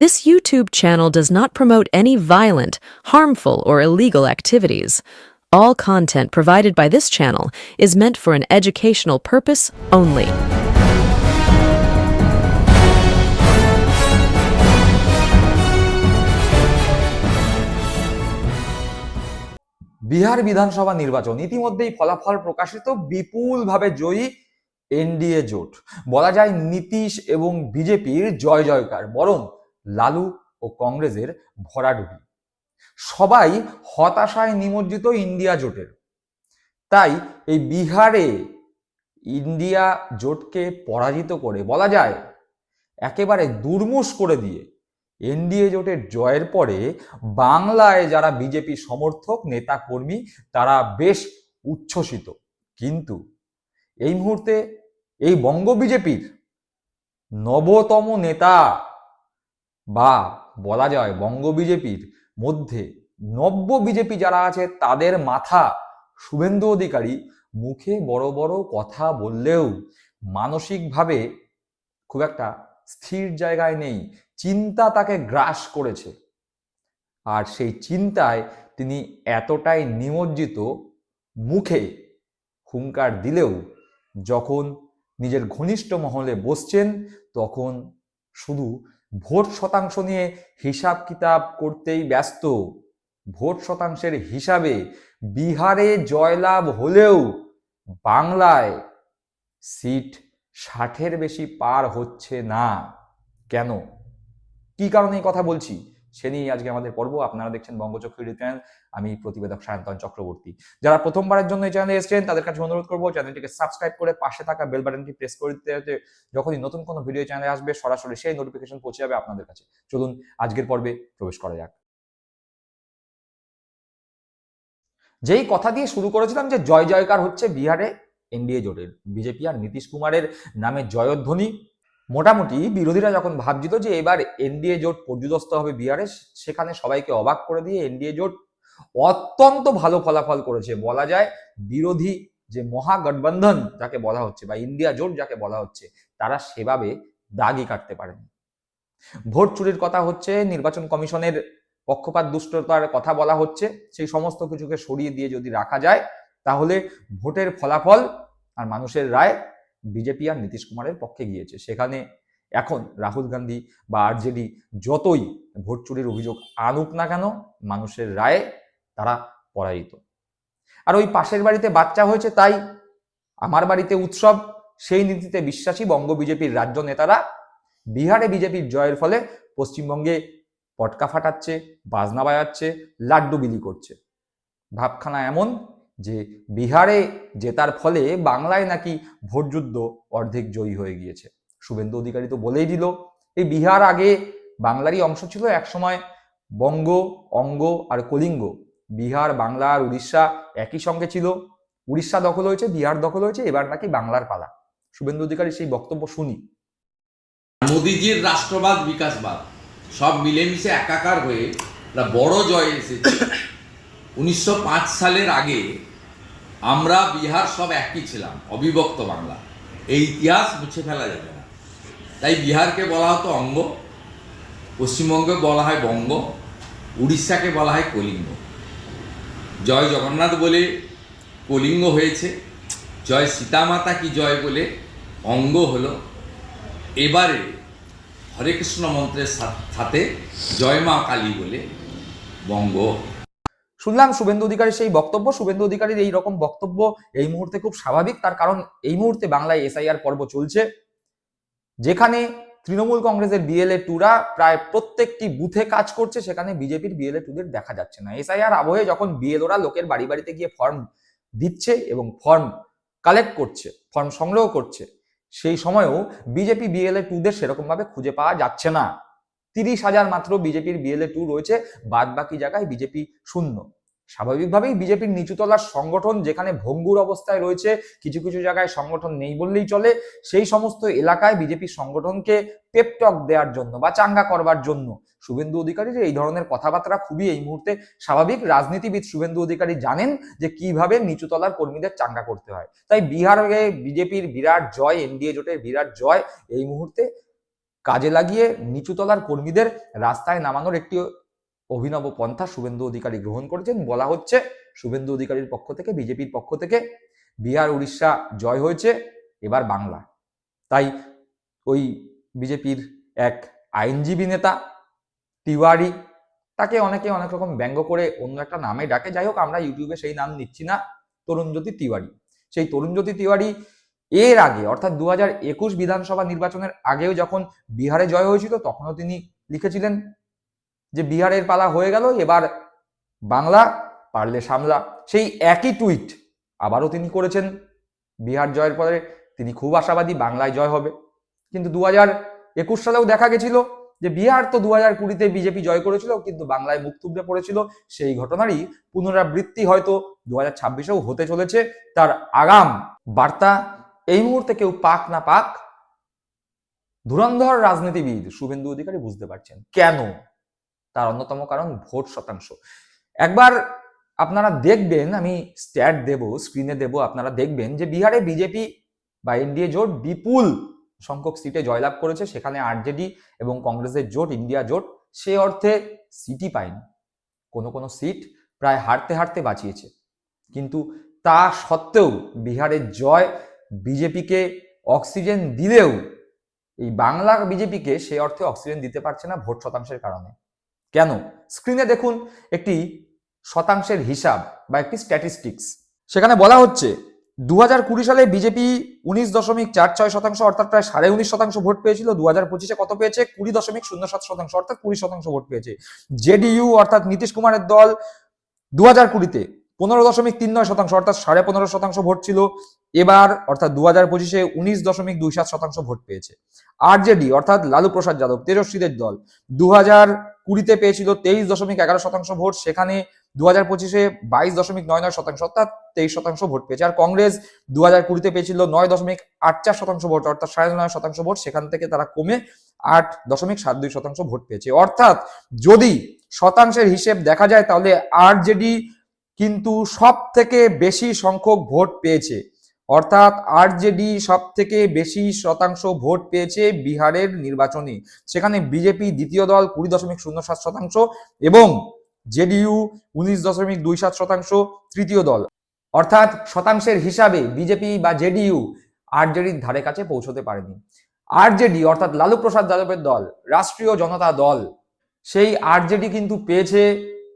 This YouTube channel does not promote any violent, harmful, or illegal activities. All content provided by this channel is meant for an educational purpose only. Bihar বিধানসভা নির্বাচন ইতিমধ্যেই ফলাফল প্রকাশিত বিপুলভাবে জয়ী NDA জোট বলা যায় নীতিশ এবং বিজেপির জয় জয়কার বরং লালু ও কংগ্রেসের ভরাডুবি। সবাই হতাশায় নিমজ্জিত ইন্ডিয়া জোটের। তাই এই বিহারে ইন্ডিয়া জোটকে পরাজিত করে বলা যায়, একেবারে দুর্মুষ করে দিয়ে এনডিএ জোটের জয়ের পরে বাংলায় যারা বিজেপি সমর্থক নেতা কর্মী তারা বেশ উচ্ছ্বসিত। কিন্তু এই মুহূর্তে এই বঙ্গ বিজেপির নবতম নেতা বা বলা যায় বঙ্গ বিজেপির মধ্যে নব্য বিজেপি যারা আছে তাদের মাথা শুভেন্দু অধিকারী মুখে বড় বড় কথা বললেও মানসিকভাবে খুব একটা স্থির জায়গায় নেই। চিন্তা তাকে গ্রাস করেছে। আর সেই চিন্তায় তিনি এতটাই নিমজ্জিত মুখে হুঙ্কার দিলেও যখন নিজের ঘনিষ্ঠ মহলে বসছেন তখন শুধু ভোট শতাংশ নিয়ে হিসাব কিতাব করতেই ব্যস্ত। ভোট শতাংশের হিসাবে বিহারে জয়লাভ হলেও বাংলায় সিট ষাটের বেশি পার হচ্ছে না। কেন? কি কারণে এই কথা বলছি? সে নিয়ে আজকে আমাদের পর্ব। আপনারা দেখছেন বঙ্গচক্র চ্যানেল আমি প্রতিবেদক সায়ন্তন চক্রবর্তী। যারা প্রথমবারের জন্য এই চ্যানেলে এসেছেন, তাদের কাছে অনুরোধ করব, চ্যানেলটিকে সাবস্ক্রাইব করে পাশে থাকা বেল বাটনটি প্রেস করে দিতে যখনই নতুন কোনো ভিডিও চ্যানেলে আসবে, সরাসরি সেই নোটিফিকেশন পৌঁছে যাবে আপনাদের কাছে। চলুন, আজকের পর্বে প্রবেশ করা যাক। যেই কথা দিয়ে শুরু করেছিলাম যে জয় জয়কার হচ্ছে বিহারে, এনডিএ জোটের। বিজেপি আর নীতিশ কুমারের নামে জয়ধ্বনি। মোটামুটি বিরোধীরা যখন ভাবছিল যে এবার এনডিএ জোট পর্যুদস্ত হবে বিহারে সেখানে সবাইকে অবাক করে দিয়ে এনডিএ জোট অত্যন্ত ভালো ফলাফল করেছে। বলা যায় বিরোধী যে মহাগঠবন্ধন যাকে বলা হচ্ছে বা ইন্ডিয়া জোট যাকে বলা হচ্ছে, তারা সেভাবে দাগই কাটতে পারেনি। ভোট চুরির কথা হচ্ছে, নির্বাচন কমিশনের পক্ষপাত, দুষ্টতার কথা বলা হচ্ছে, সেই সমস্ত কিছুকে সরিয়ে দিয়ে যদি রাখা যায়, তাহলে ভোটের ফলাফল আর মানুষের রায় বিজেপি আর নীতিশ কুমারের পক্ষে গিয়েছে। সেখানে এখন রাহুল গান্ধী বা আরজেডি যতই ভোট চুরির অভিযোগ আনুক না কেন, মানুষের রায়ে তারা পরাজিত। আর ওই পাশের বাড়িতে বাচ্চা হয়েছে তাই আমার বাড়িতে উৎসব, সেই নীতিতে বিশ্বাসী বঙ্গ বিজেপির রাজ্য নেতারা বিহারে বিজেপির জয়ের ফলে পশ্চিমবঙ্গে পটকা ফাটাচ্ছে, বাজনা বাজাচ্ছে, লাড্ডু বিলি করছে। ভাবখানা এমন যে বিহারে জেতার ফলে বাংলায় নাকি ভোটযুদ্ধ অর্ধেক জয়ী হয়ে গিয়েছে। শুভেন্দু অধিকারী তো বলেই দিল, এই বিহার আগে বাংলারই অংশ ছিল একসময় বঙ্গ, অঙ্গ আর কলিঙ্গ। বিহার, বাংলা আর উড়িষ্যা একই সঙ্গে ছিল। উড়িষ্যা দখল হয়েছে, বিহার দখল হয়েছে, এবার নাকি বাংলার পালা। শুভেন্দু অধিকারী সেই বক্তব্য শুনি। মোদিজির রাষ্ট্রবাদ, বিকাশবাদ, সব মিলেমিশে একাকার হয়ে বড় জয় এসেছে। উনিশশো পাঁচ সালের আগে আমরা বিহার সব একই ছিলাম, অবিভক্ত বাংলা। এই ইতিহাস মুছে ফেলা যাবে না। তাই বিহারকে বলা হতো অঙ্গ পশ্চিমবঙ্গে বলা হয় বঙ্গ, উড়িষ্যাকে বলা হয় কলিঙ্গ। জয় জগন্নাথ বলে কলিঙ্গ হয়েছে, জয় সীতামাতা কি জয় বলে অঙ্গ হলো। এবারে হরে কৃষ্ণ মন্ত্রের সাথে জয় মা কালী বলে বঙ্গ। শুনলাম শুভেন্দু অধিকারীর সেই বক্তব্য, শুভেন্দু অধিকারীর এই রকম বক্তব্য এই মুহূর্তে খুব স্বাভাবিক। তার কারণ এই মুহূর্তে বাংলায় এসআইআর পর্ব চলছে, যেখানে তৃণমূল কংগ্রেসের বিএলএ টুরা প্রায় প্রত্যেকটি বুথে কাজ করছে, সেখানে বিজেপির বিএলএ টুদের দেখা যাচ্ছে না। এসআইআর আবহে যখন বিএলওরা লোকের বাড়ি বাড়িতে গিয়ে ফর্ম দিচ্ছে এবং ফর্ম কালেক্ট করছে, ফর্ম সংগ্রহ করছে, সেই সময়েও বিজেপি বিএলএ টুদের সেরকম ভাবে খুঁজে পাওয়া যাচ্ছে না। তিরিশ হাজার মাত্র বিজেপির বিএলএ টু রয়েছে বাদ বাকি জায়গায় বিজেপি শূন্য। স্বাভাবিকভাবেই বিজেপির নিচুতলার সংগঠন যেখানে ভঙ্গুর অবস্থায় রয়েছে, কিছু কিছু জায়গায় সংগঠন নেই বললেই চলে, সেই সমস্ত এলাকায় বিজেপির সংগঠনকে পেপটক দেওয়ার জন্য বা চাঙ্গা করবার জন্য। শুভেন্দু অধিকারীর এই ধরনের কথাবার্তা খুবই এই মুহূর্তে স্বাভাবিক। রাজনীতিবিদ শুভেন্দু অধিকারী জানেন যে কীভাবে নিচুতলার কর্মীদের চাঙ্গা করতে হয়। তাই বিহারে বিজেপির বিরাট জয় এনডিএ জোটের বিরাট জয় এই মুহূর্তে কাজে লাগিয়ে নিচুতলার কর্মীদের রাস্তায় নামানোর একটি অভিনব পন্থা শুভেন্দু অধিকারী গ্রহণ করেছেন। বলা হচ্ছে, শুভেন্দু অধিকারীর পক্ষ থেকে, বিজেপির পক্ষ থেকে বিহার, উড়িষ্যা জয় হয়েছে, এবার বাংলা। তাই ওই বিজেপির এক আইনজীবী নেতা, তিওয়ারি, তাকে অনেকে অনেক রকম ব্যঙ্গ করে অন্য একটা নামে ডাকে। যাই হোক, আমরা ইউটিউবে সেই নাম নিচ্ছি না, তরুণজ্যোতি তিওয়ারি। সেই তরুণজ্যোতি তিওয়ারি এর আগে, অর্থাৎ দু হাজার একুশ বিধানসভা নির্বাচনের আগেও যখন বিহারে জয় হয়েছিল, তখনও তিনি লিখেছিলেন যে বিহারের পালা হয়ে গেল, এবার বাংলা পারলে সামলা। সেই একই টুইট আবারও তিনি করেছেন। বিহার জয়ের পরে তিনি খুব আশাবাদী বাংলায় জয় হবে। কিন্তু দু হাজার একুশ সালেও দেখা গেছিল যে বিহার তো দু হাজার কুড়িতে বিজেপি জয় করেছিল, কিন্তু বাংলায় মুখ থুবড়ে পড়েছিল। সেই ঘটনারই পুনরাবৃত্তি হয়তো দু হাজার ছাব্বিশেও হতে চলেছে। তার আগাম বার্তা এই মুহূর্তে কেউ পাক না পাক, ধুরন্ধর রাজনীতিবিদ শুভেন্দু অধিকারী বুঝতে পারছেন কেন? তার অন্যতম কারণ ভোট শতাংশ। একবার আপনারা দেখবেন, আমি স্ট্যাট দেব স্ক্রিনে দেব, আপনারা দেখবেন যে বিহারে বিজেপি বা এনডিএ জোট বিপুল সংখ্যক সিটে জয়লাভ করেছে। সেখানে আরজেডি এবং কংগ্রেসের জোট ইন্ডিয়া জোট, সে অর্থে সিটই পায়নি। কোনো কোনো সিট প্রায় হারতে হারতে বাঁচিয়েছে। কিন্তু তা সত্ত্বেও বিহারের জয় বিজেপিকে অক্সিজেন দিলেও, এই বাংলা বিজেপিকে সে অর্থে অক্সিজেন দিতে পারছে না ভোট শতাংশের কারণে। কেন? স্ক্রিনে দেখুন একটি শতাংশের হিসাব বা একটি স্ট্যাটিস্টিক্স সেখানে বলা হচ্ছে দু হাজার কুড়ি সালে বিজেপি উনিশ দশমিক চার ছয় শতাংশ, অর্থাৎ প্রায় সাড়ে উনিশ শতাংশ ভোট পেয়েছিল। দু হাজার পঁচিশে কত পেয়েছে? কুড়ি দশমিক শূন্য সাত শতাংশ, অর্থাৎ কুড়ি শতাংশ ভোট পেয়েছে। জেডিইউ, অর্থাৎ নীতিশ কুমারের দল দু হাজার কুড়িতে পনেরো দশমিক তিন নয় শতাংশ, অর্থাৎ সাড়ে পনেরো শতাংশ ভোট ছিল। এবার, অর্থাৎ দু হাজার পঁচিশে উনিশ দশমিক দুই সাত শতাংশ ভোট পেয়েছে। আরজেডি, অর্থাৎ লালু প্রসাদ যাদব, তেজস্বীদের দল দু হাজার কুড়িতে পেয়েছিল তেইশ দশমিক এগারো শতাংশ ভোট, সেখানে দু হাজার পঁচিশে বাইশ দশমিক নয় নয় শতাংশ, অর্থাৎ তেইশ শতাংশ ভোট পেয়েছে। আর কংগ্রেস দু হাজার কুড়িতে পেয়েছিল নয় দশমিক আট চার শতাংশ ভোট, অর্থাৎ সাড়ে নয় শতাংশ ভোট, সেখান থেকে তারা কমে আট দশমিক সাত দুই শতাংশ ভোট পেয়েছে। অর্থাৎ যদি শতাংশের হিসেব দেখা যায়, তাহলে আরজেডি কিন্তু সব থেকে বেশি সংখ্যক ভোট পেয়েছে। অর্থাৎ আরজেডি সব থেকে বেশি শতাংশ ভোট পেয়েছে বিহারের নির্বাচনে। সেখানে বিজেপি দ্বিতীয় দল কুড়ি দশমিক শূন্য সাত শতাংশ এবং জেডিইউ উনিশ দশমিক দুই সাত শতাংশ তৃতীয় দল। অর্থাৎ শতাংশের হিসাবে বিজেপি বা জেডিইউ আরজেডির ধারে কাছে পৌঁছতে পারেনি। আরজেডি অর্থাৎ লালু প্রসাদ যাদবের দল, রাষ্ট্রীয় জনতা দল, সেই আরজেডি কিন্তু পেয়েছে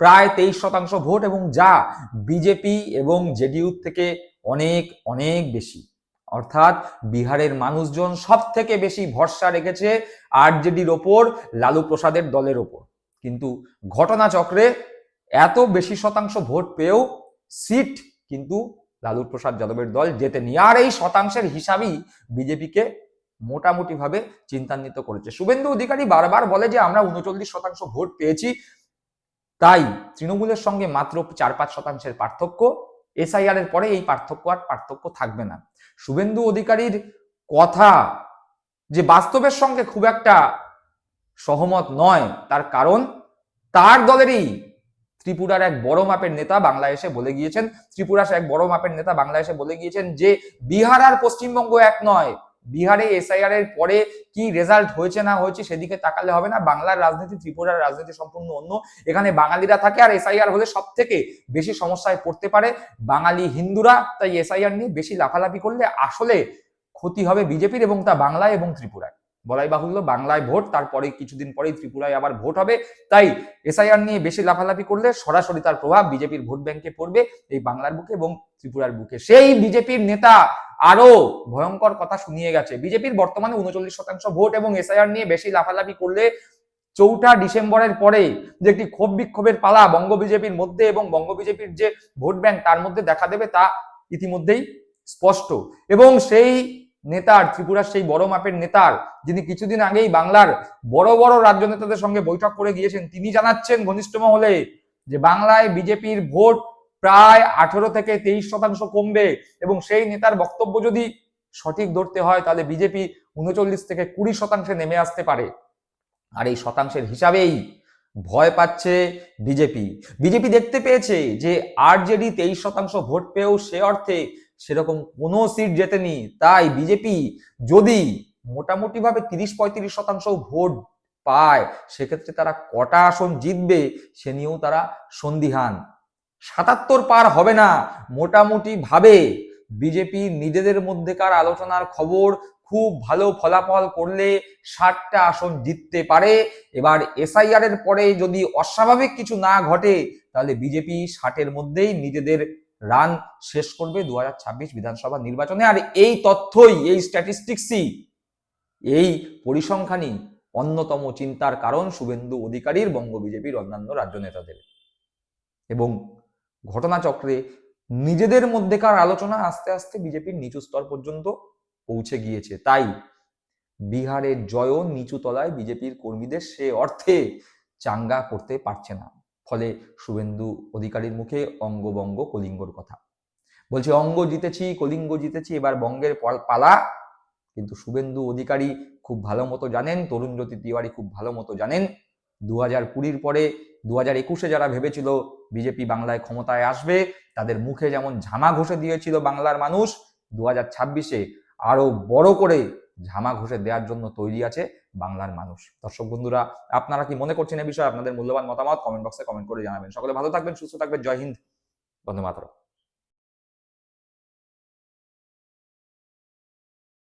প্রায় তেইশ শতাংশ ভোট এবং যা বিজেপি এবং জেডিইউ থেকে অনেক অনেক বেশি। অর্থাৎ বিহারের মানুষজন সব থেকে বেশি ভরসা রেখেছে আরজেডির ওপর, লালু প্রসাদের দলের ওপর। কিন্তু ঘটনাচক্রে এত বেশি শতাংশ ভোট পেয়েও সিট কিন্তু লালু প্রসাদ যাদবের দল জেতেনি আর এই শতাংশের হিসাবেই বিজেপিকে মোটামুটি ভাবে চিন্তান্বিত করেছে। শুভেন্দু অধিকারী বারবার বলে যে আমরা উনচল্লিশ শতাংশ ভোট পেয়েছি তাই তৃণমূলের সঙ্গে মাত্র চার পাঁচ শতাংশের পার্থক্য এসআইআর এর পরে এই পার্থক্য আর পার্থক্য থাকবে না। শুভেন্দু অধিকারীর কথা যে বাস্তবের সঙ্গে খুব একটা সহমত নয়, তার কারণ তার দলেরই ত্রিপুরার এক বড় মাপের নেতা এসে বলে গিয়েছেন, ত্রিপুরার এক বড় মাপের নেতা বাংলায় এসে বলে গিয়েছেন যে বিহার আর পশ্চিমবঙ্গ এক নয় বিহারে এসআইআর এর পরে কি রেজাল্ট হয়েছে না হয়েছে সেদিকে তাকালে হবে না। বাংলার রাজনীতি, ত্রিপুরার রাজনীতি সম্পূর্ণ অন্য। এখানে বাঙালিরা থাকে আর এসআইআর হলে সব থেকে বেশি সমস্যায় পড়তে পারে বাঙালি হিন্দুরা। তাই এসআইআর নিয়ে বেশি লাফালাফি করলে আসলে ক্ষতি হবে বিজেপির এবং তা বাংলায় এবং ত্রিপুরায়। বলাই বাহুল্য, বাংলায় ভোট, তারপরে কিছুদিন পরেই ত্রিপুরায় আবার ভোট হবে। তাই এসআইআর নিয়ে বেশি লাফালাফি করলে সরাসরি তার প্রভাব বিজেপির ভোট ব্যাংকে পড়বে এই বাংলার বুকে এবং ত্রিপুরার বুকে। সেই বিজেপির নেতা আরও ভয়ঙ্কর কথা শুনিয়ে গেছে। বিজেপির বর্তমানে উনচল্লিশ শতাংশ ভোট এবং এসআইআর নিয়ে বেশি লাফালাফি করলে চৌঠা ডিসেম্বরের পরে যে একটি ক্ষোভ বিক্ষোভের পালা বঙ্গ বিজেপির মধ্যে এবং বঙ্গ বিজেপির যে ভোট ব্যাংক তার মধ্যে দেখা দেবে তা ইতিমধ্যেই স্পষ্ট। এবং সেই নেতার, ত্রিপুরার সেই বড় মাপের নেতার, যিনি কিছুদিন আগেই বাংলার বড় বড় রাজ্য নেতাদের সঙ্গে বৈঠক করে গিয়েছেন, তিনি জানাচ্ছেন ঘনিষ্ঠ মহলে যে বাংলায় বিজেপির ভোট প্রায় আঠেরো থেকে তেইশ শতাংশ কমবে এবং সেই নেতার বক্তব্য যদি সঠিক ধরতে হয়, তাহলে বিজেপি উনচল্লিশ থেকে কুড়ি শতাংশে নেমে আসতে পারে। আর এই শতাংশের হিসাবেই ভয় পাচ্ছে বিজেপি। বিজেপি দেখতে পেয়েছে যে আরজেডি তেইশ শতাংশ ভোট পেয়েও সে অর্থে সেরকম কোনো সিট জেতেনি। তাই বিজেপি যদি মোটামুটি ভাবে তিরিশ পঁয়ত্রিশ শতাংশ ভোট পায়, সেক্ষেত্রে তারা কটা আসন জিতবে সে নিয়েও তারা সন্দিহান। সাতাত্তর পার হবে না মোটামুটি ভাবে বিজেপি নিজেদের মধ্যেকার আলোচনার খবর খুব ভালো ফলাফল করলে ষাটটা আসন জিততে পারে। এবার এসআইআর এর পরে যদি অস্বাভাবিক কিছু না ঘটে, তাহলে বিজেপি ষাটের মধ্যেই নিজেদের রান শেষ করবে দুহাজার ছাব্বিশ বিধানসভা নির্বাচনে। আর এই তথ্যই, এই স্ট্যাটিস্টিক্সই এই পরিসংখ্যানই অন্যতম চিন্তার কারণ শুভেন্দু অধিকারীর বঙ্গ বিজেপির অন্যান্য রাজ্য নেতাদের। এবং ঘটনাচক্রে নিজেদের মধ্যেকার আলোচনা আস্তে আস্তে বিজেপির নিচু স্তর পর্যন্ত পৌঁছে গিয়েছে। তাই বিহারের জয়ও নিচু তলায় বিজেপির কর্মীদের সে অর্থে চাঙ্গা করতে পারছে না। ফলে শুভেন্দু অধিকারীর মুখে অঙ্গবঙ্গ কলিঙ্গর কথা। বলছে, অঙ্গ জিতেছি, কলিঙ্গ জিতেছি, এবার বঙ্গের পল- কিন্তু শুভেন্দু অধিকারী খুব ভালো মতো জানেন, তরুণ জ্যোতি তিওয়ারি খুব ভালো মতো জানেন। দু হাজার কুড়ির পরে দু হাজার একুশে যারা ভেবেছিল বিজেপি বাংলায় ক্ষমতায় আসবে, তাদের মুখে যেমন ঝামা ঘষে দিয়েছিল বাংলার মানুষ দু হাজার ছাব্বিশে আরও বড় করে ঝামা ঘষে দেওয়ার জন্য তৈরি আছে বাংলার মানুষ। দর্শক বন্ধুরা, আপনারা কি মনে করছেন এ বিষয়ে আপনাদের মূল্যবান মতামত? কমেন্ট বক্সে কমেন্ট করে জানাবেন। সকলে ভালো থাকবেন, সুস্থ থাকবেন। জয় হিন্দ। বন্ধু মাতরম।